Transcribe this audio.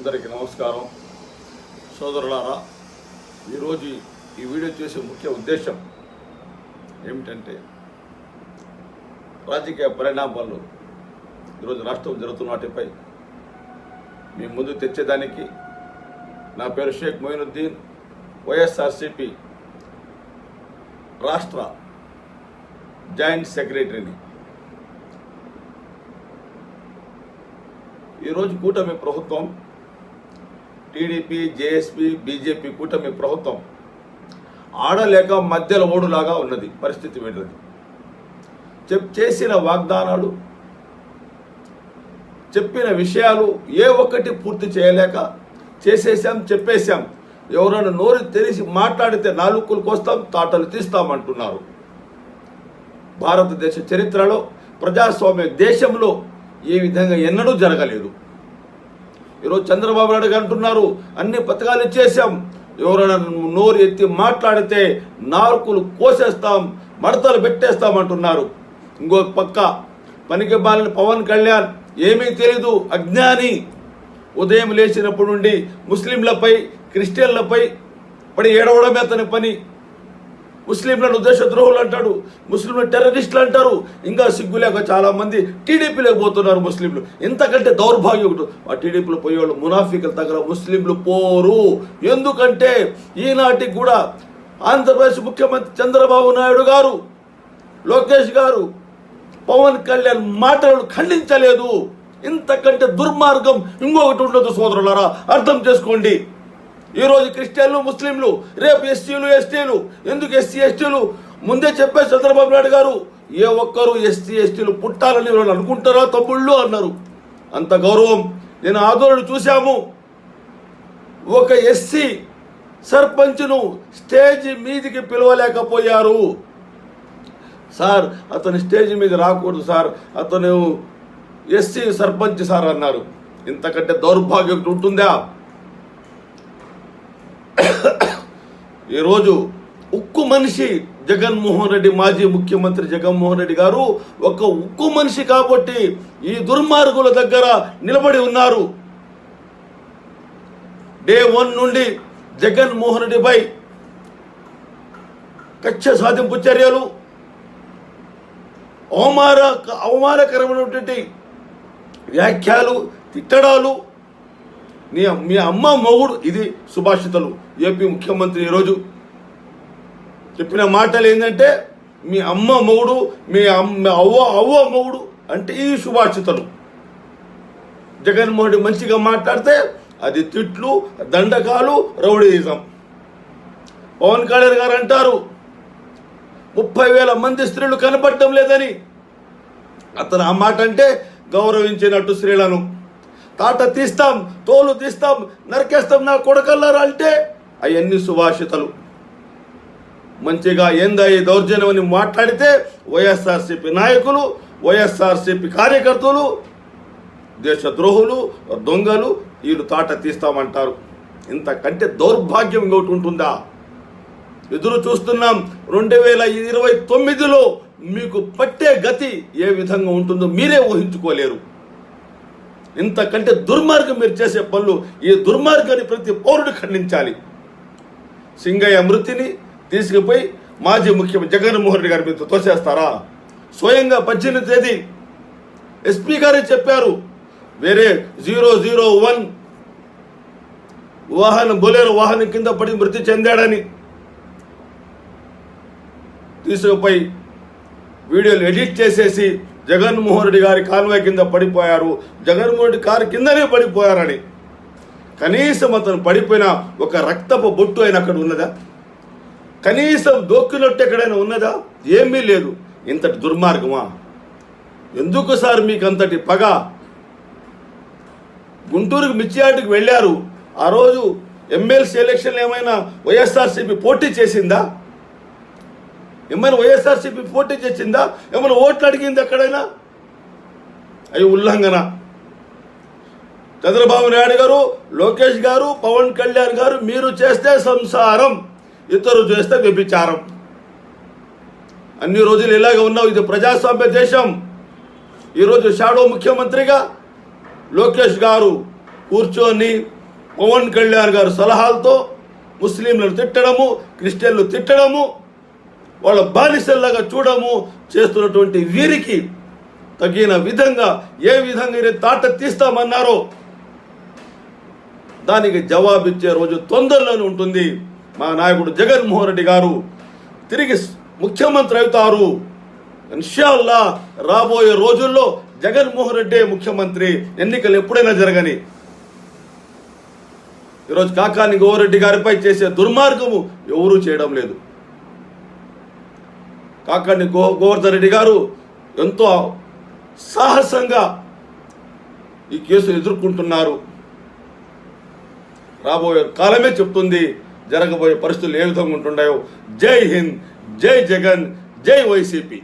అందరికీ నమస్కారం. సోదరులారా ఈరోజు ఈ వీడియో చేసే ముఖ్య ఉద్దేశం ఏమిటంటే రాజకీయ పరిణామాలు ఈరోజు రాష్ట్రం జరుగుతున్న వాటిపై మీ ముందు తెచ్చేదానికి నా పేరు షేక్ మొయినుద్దీన్ వైఎస్ఆర్సిపి రాష్ట్ర జాయింట్ సెక్రటరీని. ఈరోజు కూటమి ప్రభుత్వం టీడీపీ జేఎస్పీ బీజేపీ కూటమి ప్రభుత్వం ఆడలేక మధ్యలో ఓడులాగా ఉన్నది పరిస్థితి వీళ్ళది. చెప్ చేసిన వాగ్దానాలు చెప్పిన విషయాలు ఏ ఒక్కటి పూర్తి చేయలేక చేసేసాం చెప్పేశాం. ఎవరైనా నోరు తెరిచి మాట్లాడితే నాలుగులు కోస్తాం తాటలు తీస్తామంటున్నారు. భారతదేశ చరిత్రలో ప్రజాస్వామ్య దేశంలో ఈ విధంగా ఎన్నడూ జరగలేదు. ఈరోజు చంద్రబాబు నాయుడు అంటున్నారు అన్ని పథకాలు ఇచ్చేసాం ఎవరైనా నోరు ఎత్తి మాట్లాడితే నాలుకలు కోసేస్తాం మడతలు పెట్టేస్తాం అంటున్నారు. ఇంకో పక్క పనికి బాలిన పవన్ కళ్యాణ్ ఏమీ తెలీదు అజ్ఞాని. ఉదయం లేచినప్పటి నుండి ముస్లింలపై క్రిస్టియన్లపై పడి ఏడవడమే అతని పని. ముస్లింలను ఉద్దేశ ద్రోహులు అంటాడు ముస్లింలు టెర్రరిస్టులు అంటారు ఇంకా సిగ్గులేక చాలా మంది టీడీపీలోకి పోతున్నారు ముస్లింలు. ఇంతకంటే దౌర్భాగ్యం ఒకటి. ఆ టీడీపీలో పోయేవాళ్ళు మునాఫికుల దగ్గర ముస్లింలు పోరు. ఎందుకంటే ఈనాటికి కూడా ఆంధ్రప్రదేశ్ ముఖ్యమంత్రి చంద్రబాబు నాయుడు గారు లోకేష్ గారు పవన్ కళ్యాణ్ మాటలను ఖండించలేదు. ఇంతకంటే దుర్మార్గం ఇంకొకటి ఉండదు సోదరులారా. అర్థం చేసుకోండి. ఈరోజు క్రిస్టియన్లు ముస్లింలు రేపు ఎస్సీలు ఎస్టీలు ఎందుకు ఎస్సీ ఎస్టీలు? ముందే చెప్పే చంద్రబాబు నాయుడు గారు ఏ ఒక్కరు ఎస్సీ ఎస్టీలు పుట్టాలని వాళ్ళు అనుకుంటారా? తమ్ముళ్ళు అన్నారు. అంత గౌరవం. నేను ఆందోళన చూశాము. ఒక ఎస్సీ సర్పంచ్ను స్టేజ్ మీదికి పిలవలేకపోయారు. సార్ అతను స్టేజ్ మీద రాకూడదు సార్. అతను ఎస్సీ సర్పంచ్ సార్ అన్నారు. ఇంతకంటే దౌర్భాగ్యం ఉంటుందా? ఈరోజు ఉక్కు మనిషి జగన్మోహన్ రెడ్డి మాజీ ముఖ్యమంత్రి జగన్మోహన్ రెడ్డి గారు ఒక ఉక్కు మనిషి కాబట్టి ఈ దుర్మార్గుల దగ్గర నిలబడి ఉన్నారు. డే వన్ నుండి జగన్మోహన్ రెడ్డిపై కక్ష సాధింపు చర్యలు అవమాన అవమానకరమైనటువంటి వ్యాఖ్యలు తిట్టడాలు నీ మీ అమ్మ మొగుడు. ఇది సుభాషితలు. ఏపీ ముఖ్యమంత్రి ఈరోజు చెప్పిన మాటలు ఏంటంటే మీ అమ్మ మొగుడు మీ అమ్మ అవ్వ అవ్వ మొగుడు అంటే ఈ సుభాషితలు. జగన్మోహన్ రెడ్డి మంచిగా మాట్లాడితే అది తిట్లు దండకాలు రౌడీయిజం. పవన్ కళ్యాణ్ గారు అంటారు ముప్పై వేల మంది స్త్రీలు కనపడటం లేదని. అతను ఆ మాట అంటే గౌరవించినట్టు స్త్రీలను. తాట తీస్తాం తోలు తీస్తాం నరికేస్తాం నా కొడకల్లారా అంటే అవన్నీ సుభాషితలు. మంచిగా ఏందా ఈ దౌర్జన్యం అని మాట్లాడితే వైఎస్ఆర్సీపీ నాయకులు వైఎస్ఆర్సీపీ కార్యకర్తలు దేశద్రోహులు దొంగలు వీళ్ళు తాట తీస్తామంటారు. ఇంతకంటే దౌర్భాగ్యం ఒకటి ఉంటుందా? ఎదురు చూస్తున్నాం రెండు వేల ఇరవై తొమ్మిదిలో మీకు పట్టే గతి ఏ విధంగా ఉంటుందో మీరే ఊహించుకోలేరు. ఇంతకంటే దుర్మార్గం మీరు చేసే పనులు ఈ దుర్మార్గాన్ని ప్రతి పౌరుడు ఖండించాలి. సింగయ్య మృతిని తీసుకుపోయి మాజీ ముఖ్యమంత్రి జగన్మోహన్ రెడ్డి గారి మీద తోసేస్తారా? స్వయంగా పద్దెనిమిది తేదీ ఎస్పీ గారే చెప్పారు. వేరే జీరో జీరో వన్ వాహనం బొలేరు వాహనం కింద పడి మృతి చెందాడని తీసుకుపోయి వీడియోలు ఎడిట్ చేసేసి జగన్మోహన్ రెడ్డి గారి కాన్వాయ్ కింద పడిపోయారు. జగన్మోహన్ రెడ్డి కారు కిందనే పడిపోయారని. కనీసం అతను పడిపోయిన ఒక రక్తపు బొట్టు అయినా అక్కడ ఉన్నదా? కనీసం దోక్కినట్టు ఎక్కడైనా ఉన్నదా? ఏమీ లేదు. ఇంతటి దుర్మార్గమా? ఎందుకు సార్ మీకు అంతటి పగ? గుంటూరుకు మిర్చియాటికి వెళ్ళారు. ఆ రోజు ఎమ్మెల్సీ ఎలక్షన్ ఏమైనా వైఎస్ఆర్సీపీ పోటీ చేసిందా? ఏమైనా వైఎస్ఆర్సీపీ పోటీ చేసిందా? ఏమైనా ఓట్లు అడిగింది ఎక్కడైనా? అవి ఉల్లంఘన. చంద్రబాబు నాయుడు గారు లోకేష్ గారు పవన్ కళ్యాణ్ గారు మీరు చేస్తే సంసారం ఇతరు చేస్తే వ్యభిచారం. అన్ని రోజులు ఇలాగ ఉన్నావు. ఇది ప్రజాస్వామ్య దేశం. ఈరోజు షాడో ముఖ్యమంత్రిగా లోకేష్ గారు కూర్చొని పవన్ కళ్యాణ్ గారు సలహాలతో ముస్లింలను తిట్టడము క్రిస్టియన్లు తిట్టడము వాళ్ళ బానిసల్లాగా చూడము చేస్తున్నటువంటి వీరికి తగిన విధంగా ఏ విధంగా తాట తీస్తామన్నారో దానికి జవాబిచ్చే రోజు తొందరలోనే ఉంటుంది. మా నాయకుడు జగన్మోహన్ రెడ్డి గారు తిరిగి ముఖ్యమంత్రి అవుతారు. ఇన్షాల్లా రాబోయే రోజుల్లో జగన్మోహన్ రెడ్డి ముఖ్యమంత్రి. ఎన్నికలు ఎప్పుడైనా జరగని. ఈరోజు కాకాని గోవరెడ్డి గారిపై చేసే దుర్మార్గము ఎవరూ చేయడం లేదు. కాకండి గో గోవర్ధన్ రెడ్డి గారు ఎంతో సాహసంగా ఈ కేసు ఎదుర్కొంటున్నారు. రాబోయే కాలమే చెప్తుంది జరగబోయే పరిస్థితులు ఏ విధంగా ఉంటున్నాయో జై హింద్ జై జగన్ జై వైసీపీ.